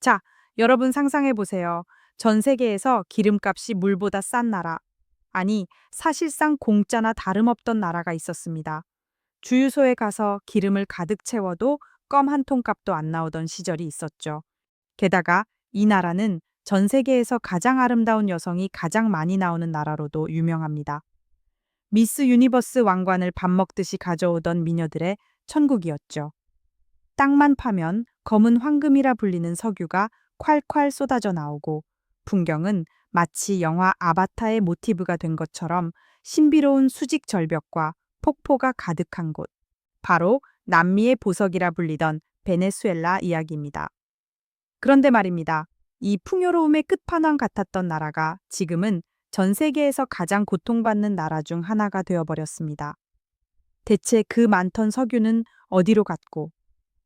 자, 여러분 상상해 보세요. 전 세계에서 기름값이 물보다 싼 나라. 아니, 사실상 공짜나 다름없던 나라가 있었습니다. 주유소에 가서 기름을 가득 채워도 껌 한 통 값도 안 나오던 시절이 있었죠. 게다가 이 나라는 전 세계에서 가장 아름다운 여성이 가장 많이 나오는 나라로도 유명합니다. 미스 유니버스 왕관을 밥 먹듯이 가져오던 미녀들의 천국이었죠. 땅만 파면 검은 황금이라 불리는 석유가 콸콸 쏟아져 나오고 풍경은 마치 영화 아바타의 모티브가 된 것처럼 신비로운 수직 절벽과 폭포가 가득한 곳. 바로 남미의 보석이라 불리던 베네수엘라 이야기입니다. 그런데 말입니다. 이 풍요로움의 끝판왕 같았던 나라가 지금은 전 세계에서 가장 고통받는 나라 중 하나가 되어버렸습니다. 대체 그 많던 석유는 어디로 갔고,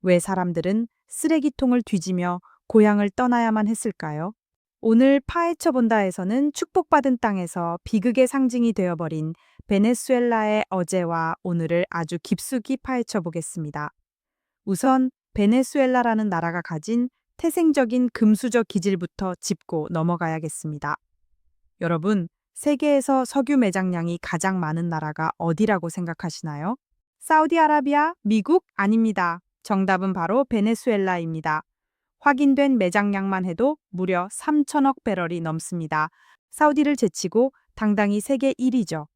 왜 사람들은 쓰레기통을 뒤지며 고향을 떠나야만 했을까요? 오늘 파헤쳐 본다에서는 축복받은 땅에서 비극의 상징이 되어버린 베네수엘라의 어제와 오늘을 아주 깊숙이 파헤쳐 보겠습니다. 우선 베네수엘라라는 나라가 가진 태생적인 금수저 기질부터 짚고 넘어가야겠습니다. 여러분, 세계에서 석유 매장량이 가장 많은 나라가 어디라고 생각하시나요? 사우디아라비아, 미국? 아닙니다. 정답은 바로 베네수엘라입니다. 확인된 매장량만 해도 무려 3천억 배럴이 넘습니다. 사우디를 제치고 당당히 세계 1위죠.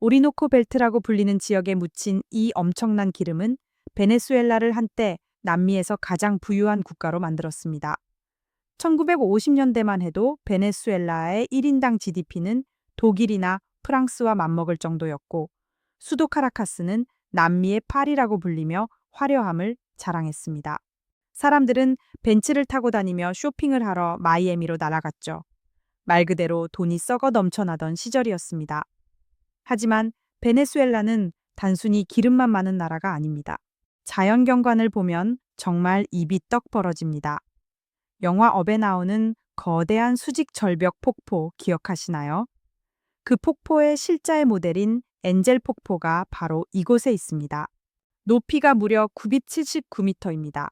오리노코 벨트라고 불리는 지역에 묻힌 이 엄청난 기름은 베네수엘라를 한때 남미에서 가장 부유한 국가로 만들었습니다. 1950년대만 해도 베네수엘라의 1인당 GDP는 독일이나 프랑스와 맞먹을 정도였고 수도 카라카스는 남미의 파리라고 불리며 화려함을 자랑했습니다. 사람들은 벤츠를 타고 다니며 쇼핑을 하러 마이애미로 날아갔죠. 말 그대로 돈이 썩어 넘쳐나던 시절이었습니다. 하지만 베네수엘라는 단순히 기름만 많은 나라가 아닙니다. 자연 경관을 보면 정말 입이 떡 벌어집니다. 영화 업에 나오는 거대한 수직 절벽 폭포 기억하시나요? 그 폭포의 실자의 모델인 엔젤 폭포가 바로 이곳에 있습니다. 높이가 무려 979m입니다.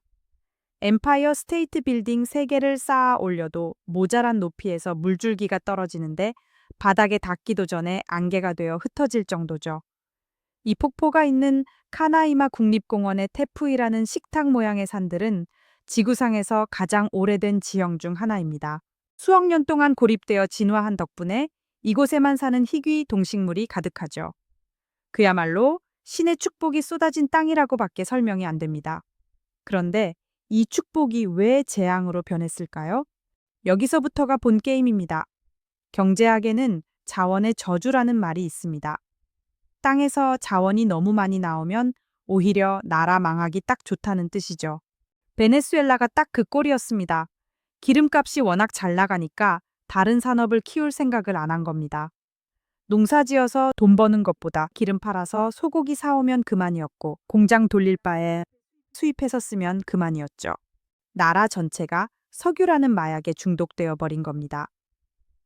엠파이어 스테이트 빌딩 3개를 쌓아 올려도 모자란 높이에서 물줄기가 떨어지는데 바닥에 닿기도 전에 안개가 되어 흩어질 정도죠. 이 폭포가 있는 카나이마 국립공원의 테푸이라는 식탁 모양의 산들은 지구상에서 가장 오래된 지형 중 하나입니다. 수억 년 동안 고립되어 진화한 덕분에 이곳에만 사는 희귀 동식물이 가득하죠. 그야말로 신의 축복이 쏟아진 땅이라고밖에 설명이 안 됩니다. 그런데 이 축복이 왜 재앙으로 변했을까요? 여기서부터가 본 게임입니다. 경제학에는 자원의 저주라는 말이 있습니다. 땅에서 자원이 너무 많이 나오면 오히려 나라 망하기 딱 좋다는 뜻이죠. 베네수엘라가 딱 그 꼴이었습니다. 기름값이 워낙 잘 나가니까 다른 산업을 키울 생각을 안 한 겁니다. 농사 지어서 돈 버는 것보다 기름 팔아서 소고기 사오면 그만이었고 공장 돌릴 바에 수입해서 쓰면 그만이었죠. 나라 전체가 석유라는 마약에 중독되어 버린 겁니다.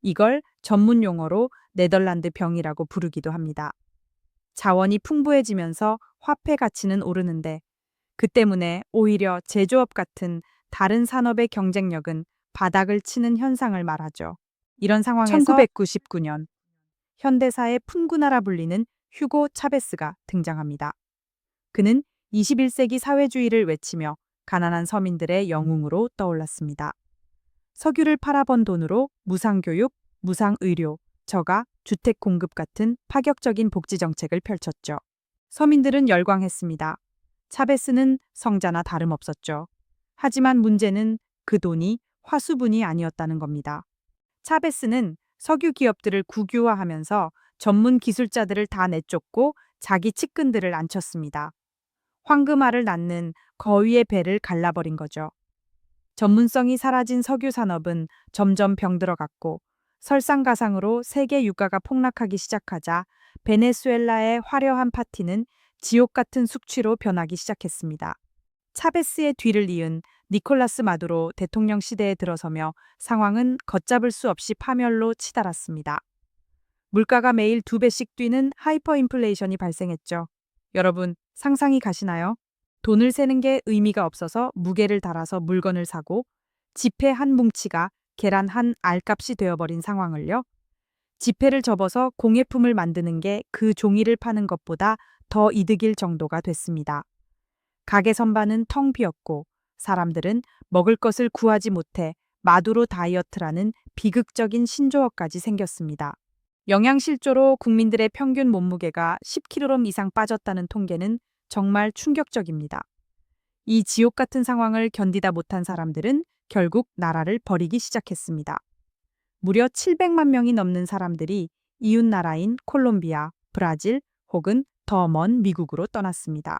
이걸 전문 용어로 네덜란드 병이라고 부르기도 합니다. 자원이 풍부해지면서 화폐 가치는 오르는데 그 때문에 오히려 제조업 같은 다른 산업의 경쟁력은 바닥을 치는 현상을 말하죠. 이런 상황에서 1999년 현대사의 풍구나라 불리는 휴고 차베스가 등장합니다. 그는 21세기 사회주의를 외치며 가난한 서민들의 영웅으로 떠올랐습니다. 석유를 팔아번 돈으로 무상교육, 무상의료, 저가, 주택 공급 같은 파격적인 복지 정책을 펼쳤죠. 서민들은 열광했습니다. 차베스는 성자나 다름없었죠. 하지만 문제는 그 돈이 화수분이 아니었다는 겁니다. 차베스는 석유 기업들을 국유화하면서 전문 기술자들을 다 내쫓고 자기 측근들을 앉혔습니다. 황금알을 낳는 거위의 배를 갈라버린 거죠. 전문성이 사라진 석유 산업은 점점 병들어갔고 설상가상으로 세계 유가가 폭락하기 시작하자 베네수엘라의 화려한 파티는 지옥 같은 숙취로 변하기 시작했습니다. 차베스의 뒤를 이은 니콜라스 마두로 대통령 시대에 들어서며 상황은 걷잡을 수 없이 파멸로 치달았습니다. 물가가 매일 두 배씩 뛰는 하이퍼 인플레이션이 발생했죠. 여러분, 상상이 가시나요? 돈을 세는 게 의미가 없어서 무게를 달아서 물건을 사고 지폐 한 뭉치가 계란 한 알값이 되어버린 상황을요. 지폐를 접어서 공예품을 만드는 게 그 종이를 파는 것보다 더 이득일 정도가 됐습니다. 가게 선반은 텅 비었고 사람들은 먹을 것을 구하지 못해 마두로 다이어트라는 비극적인 신조어까지 생겼습니다. 영양실조로 국민들의 평균 몸무게가 10kg 이상 빠졌다는 통계는 정말 충격적입니다. 이 지옥 같은 상황을 견디다 못한 사람들은 결국 나라를 버리기 시작했습니다. 무려 700만 명이 넘는 사람들이 이웃 나라인 콜롬비아, 브라질 혹은 더 먼 미국으로 떠났습니다.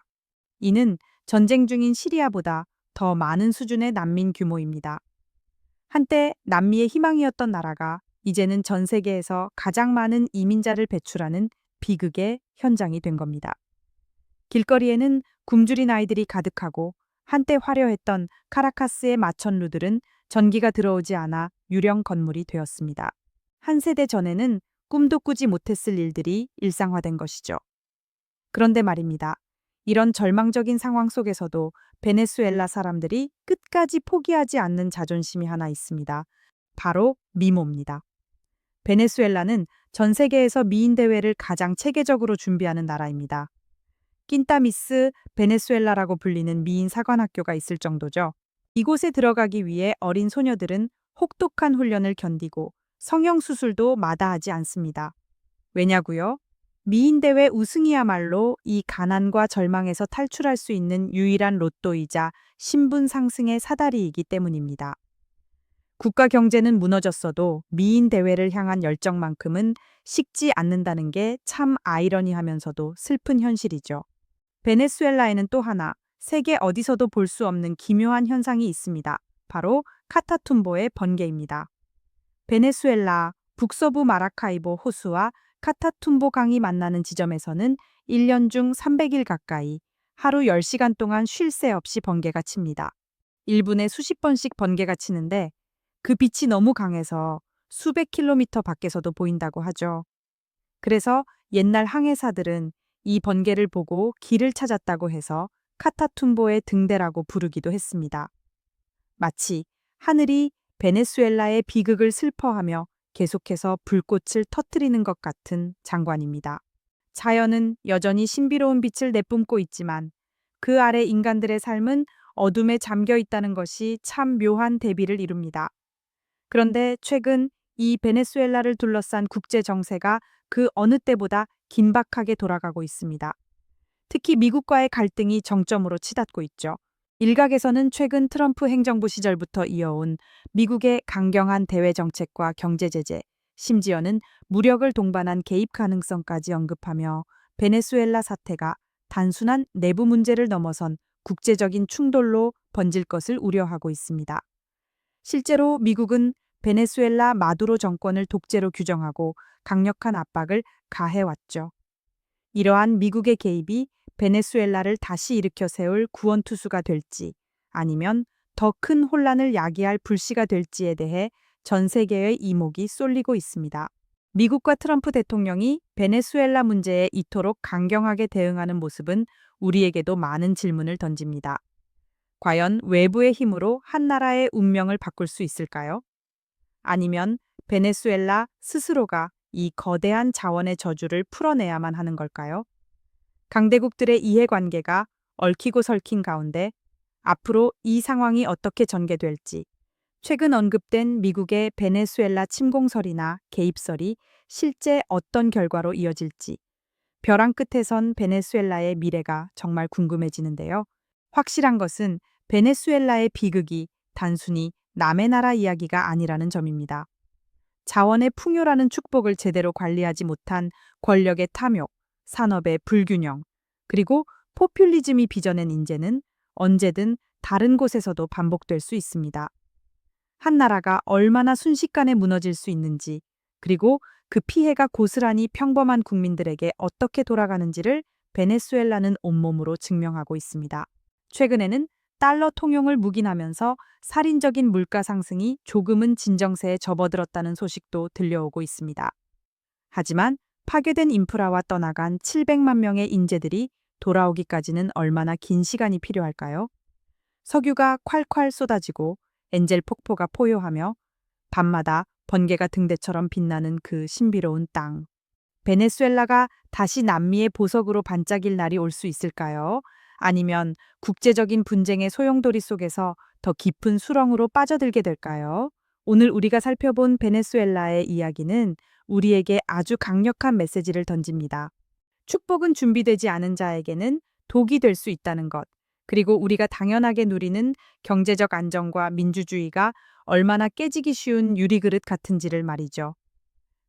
이는 전쟁 중인 시리아보다 더 많은 수준의 난민 규모입니다. 한때 남미의 희망이었던 나라가 이제는 전 세계에서 가장 많은 이민자를 배출하는 비극의 현장이 된 겁니다. 길거리에는 굶주린 아이들이 가득하고 한때 화려했던 카라카스의 마천루들은 전기가 들어오지 않아 유령 건물이 되었습니다. 한 세대 전에는 꿈도 꾸지 못했을 일들이 일상화된 것이죠. 그런데 말입니다. 이런 절망적인 상황 속에서도 베네수엘라 사람들이 끝까지 포기하지 않는 자존심이 하나 있습니다. 바로 미모입니다. 베네수엘라는 전 세계에서 미인 대회를 가장 체계적으로 준비하는 나라입니다. 낀타미스 베네수엘라라고 불리는 미인 사관학교가 있을 정도죠. 이곳에 들어가기 위해 어린 소녀들은 혹독한 훈련을 견디고 성형 수술도 마다하지 않습니다. 왜냐고요? 미인대회 우승이야말로 이 가난과 절망에서 탈출할 수 있는 유일한 로또이자 신분 상승의 사다리이기 때문입니다. 국가 경제는 무너졌어도 미인 대회를 향한 열정만큼은 식지 않는다는 게 참 아이러니하면서도 슬픈 현실이죠. 베네수엘라에는 또 하나 세계 어디서도 볼 수 없는 기묘한 현상이 있습니다. 바로 카타툼보의 번개입니다. 베네수엘라 북서부 마라카이보 호수와 카타툼보 강이 만나는 지점에서는 1년 중 300일 가까이 하루 10시간 동안 쉴 새 없이 번개가 칩니다. 1분에 수십 번씩 번개가 치는데 그 빛이 너무 강해서 수백 킬로미터 밖에서도 보인다고 하죠. 그래서 옛날 항해사들은 이 번개를 보고 길을 찾았다고 해서 카타툼보의 등대라고 부르기도 했습니다. 마치 하늘이 베네수엘라의 비극을 슬퍼하며 계속해서 불꽃을 터뜨리는 것 같은 장관입니다. 자연은 여전히 신비로운 빛을 내뿜고 있지만 그 아래 인간들의 삶은 어둠에 잠겨 있다는 것이 참 묘한 대비를 이룹니다. 그런데 최근 이 베네수엘라를 둘러싼 국제 정세가 그 어느 때보다 긴박하게 돌아가고 있습니다. 특히 미국과의 갈등이 정점으로 치닫고 있죠. 일각에서는 최근 트럼프 행정부 시절부터 이어온 미국의 강경한 대외 정책과 경제 제재, 심지어는 무력을 동반한 개입 가능성까지 언급하며 베네수엘라 사태가 단순한 내부 문제를 넘어선 국제적인 충돌로 번질 것을 우려하고 있습니다. 실제로 미국은 베네수엘라 마두로 정권을 독재로 규정하고 강력한 압박을 가해왔죠. 이러한 미국의 개입이 베네수엘라를 다시 일으켜 세울 구원투수가 될지 아니면 더 큰 혼란을 야기할 불씨가 될지에 대해 전 세계의 이목이 쏠리고 있습니다. 미국과 트럼프 대통령이 베네수엘라 문제에 이토록 강경하게 대응하는 모습은 우리에게도 많은 질문을 던집니다. 과연 외부의 힘으로 한 나라의 운명을 바꿀 수 있을까요? 아니면 베네수엘라 스스로가 이 거대한 자원의 저주를 풀어내야만 하는 걸까요? 강대국들의 이해관계가 얽히고 설킨 가운데 앞으로 이 상황이 어떻게 전개될지 최근 언급된 미국의 베네수엘라 침공설이나 개입설이 실제 어떤 결과로 이어질지 벼랑 끝에 선 베네수엘라의 미래가 정말 궁금해지는데요. 확실한 것은 베네수엘라의 비극이 단순히 남의 나라 이야기가 아니라는 점입니다. 자원의 풍요라는 축복을 제대로 관리하지 못한 권력의 탐욕, 산업의 불균형, 그리고 포퓰리즘이 빚어낸 인재는 언제든 다른 곳에서도 반복될 수 있습니다. 한 나라가 얼마나 순식간에 무너질 수 있는지, 그리고 그 피해가 고스란히 평범한 국민들에게 어떻게 돌아가는지를 베네수엘라는 온몸으로 증명하고 있습니다. 최근에는 달러 통용을 묵인하면서 살인적인 물가 상승이 조금은 진정세에 접어들었다는 소식도 들려오고 있습니다. 하지만 파괴된 인프라와 떠나간 700만 명의 인재들이 돌아오기까지는 얼마나 긴 시간이 필요할까요? 석유가 콸콸 쏟아지고 엔젤 폭포가 포효하며 밤마다 번개가 등대처럼 빛나는 그 신비로운 땅. 베네수엘라가 다시 남미의 보석으로 반짝일 날이 올 수 있을까요? 아니면 국제적인 분쟁의 소용돌이 속에서 더 깊은 수렁으로 빠져들게 될까요? 오늘 우리가 살펴본 베네수엘라의 이야기는 우리에게 아주 강력한 메시지를 던집니다. 축복은 준비되지 않은 자에게는 독이 될 수 있다는 것. 그리고 우리가 당연하게 누리는 경제적 안정과 민주주의가 얼마나 깨지기 쉬운 유리그릇 같은지를 말이죠.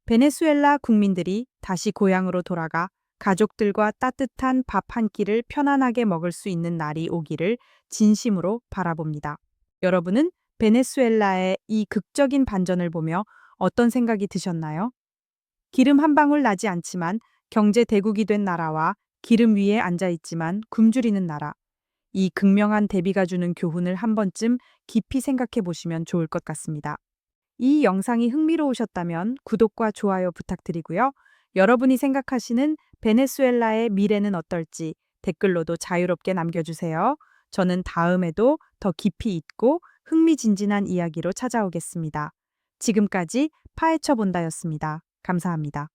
베네수엘라 국민들이 다시 고향으로 돌아가 가족들과 따뜻한 밥 한 끼를 편안하게 먹을 수 있는 날이 오기를 진심으로 바라봅니다. 여러분은 베네수엘라의 이 극적인 반전을 보며 어떤 생각이 드셨나요? 기름 한 방울 나지 않지만 경제 대국이 된 나라와 기름 위에 앉아 있지만 굶주리는 나라. 이 극명한 대비가 주는 교훈을 한 번쯤 깊이 생각해 보시면 좋을 것 같습니다. 이 영상이 흥미로우셨다면 구독과 좋아요 부탁드리고요. 여러분이 생각하시는 베네수엘라의 미래는 어떨지 댓글로도 자유롭게 남겨주세요. 저는 다음에도 더 깊이 있고 흥미진진한 이야기로 찾아오겠습니다. 지금까지 파헤쳐 본다였습니다. 감사합니다.